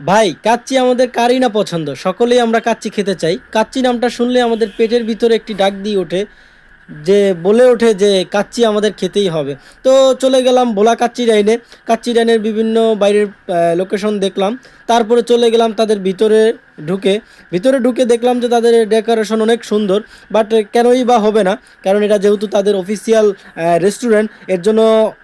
ভাই, কাচ্চি আমাদের কারই না পছন্দ। সকলেই আমরা কাচ্চি খেতে চাই। কাচ্চি নামটা শুনলে আমাদের পেটের ভিতরে একটি ডাক দিয়ে ওঠে যে বলে ওঠে যে কাচ্চি আমাদের খেতেই হবে। তো চলে গেলাম ভোলা কাচ্চি ডাইনে। কাচ্চি ডাইনের বিভিন্ন বাইরের লোকেশন দেখলাম। তারপরে চলে গেলাম তাদের ভিতরে ঢুকে। ভিতরে ঢুকে দেখলাম যে তাদের ডেকোরেশন অনেক সুন্দর বাট কেনই বা হবে না, কারণ এটা যেহেতু তাদের অফিসিয়াল রেস্টুরেন্টের জন্য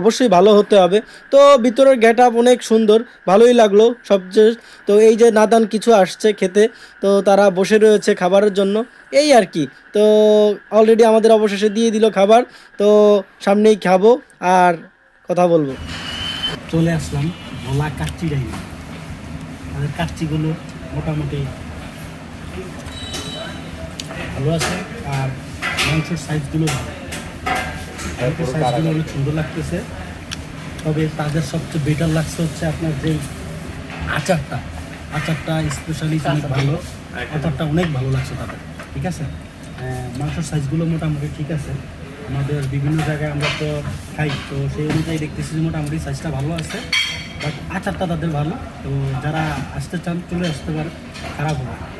অবশ্যই ভালো হতে হবে। তো ভিতরের গেট আপ অনেক সুন্দর, ভালোই লাগল সবচেয়ে। তো এই যে নাদান কিছু আসছে খেতে, তো তারা বসে রয়েছে খাবারের জন্য। এই আর কি। তো অলরেডি আমাদের অবশেষে দিয়ে দিল খাবার, তো সামনেই খাব আর কথা বলব। চলে আসলাম ভোলা কাচ্চি ডাইনে। তাদের কাচ্চিগুলো মোটামুটি ভালো আছে আর মাংসের সাইজগুলো সাইজগুলো অনেক সুন্দর লাগতেছে। তবে তাদের সবচেয়ে বেটার লাগছে হচ্ছে আপনার যেই আচারটা। আচারটা স্পেশালি অনেক ভালো। আচারটা অনেক ভালো লাগছে তাদের। ঠিক আছে? মাংসের সাইজগুলো মোটামুটি ঠিক আছে আমাদের বিভিন্ন জায়গায় আমরা তো খাই, তো সেই অনুযায়ী দেখতেছি যে মোটামুটি সাইজটা ভালো আছে বাট আচারটা তাদের ভালো, তো যারা আসতে চান, চলে আসতে পারে, খারাপ হবে।